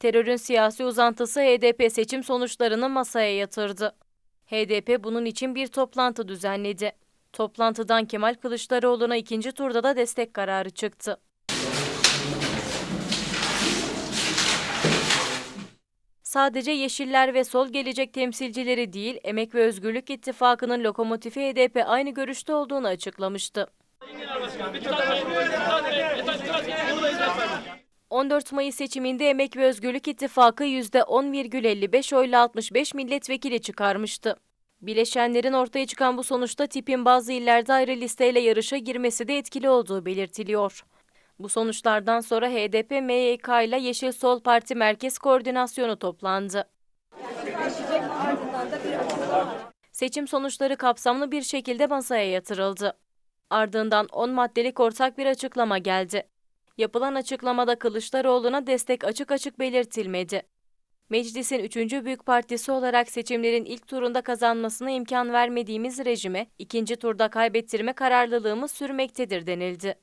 Terörün siyasi uzantısı HDP seçim sonuçlarını masaya yatırdı. HDP bunun için bir toplantı düzenledi. Toplantıdan Kemal Kılıçdaroğlu'na ikinci turda da destek kararı çıktı. Sadece Yeşiller ve Sol Gelecek temsilcileri değil, Emek ve Özgürlük İttifakı'nın lokomotifi HDP aynı görüşte olduğunu açıklamıştı. 14 Mayıs seçiminde Emek ve Özgürlük İttifakı %10,55 oyla 65 milletvekili çıkarmıştı. Bileşenlerin ortaya çıkan bu sonuçta tipin bazı illerde ayrı listeyle yarışa girmesi de etkili olduğu belirtiliyor. Bu sonuçlardan sonra HDP, MYK ile Yeşil Sol Parti Merkez Koordinasyonu toplandı. Seçim sonuçları kapsamlı bir şekilde masaya yatırıldı. Ardından 10 maddelik ortak bir açıklama geldi. Yapılan açıklamada Kılıçdaroğlu'na destek açık açık belirtilmedi. Meclisin üçüncü büyük partisi olarak seçimlerin ilk turunda kazanmasına imkan vermediğimiz rejime ikinci turda kaybettirme kararlılığımız sürmektedir denildi.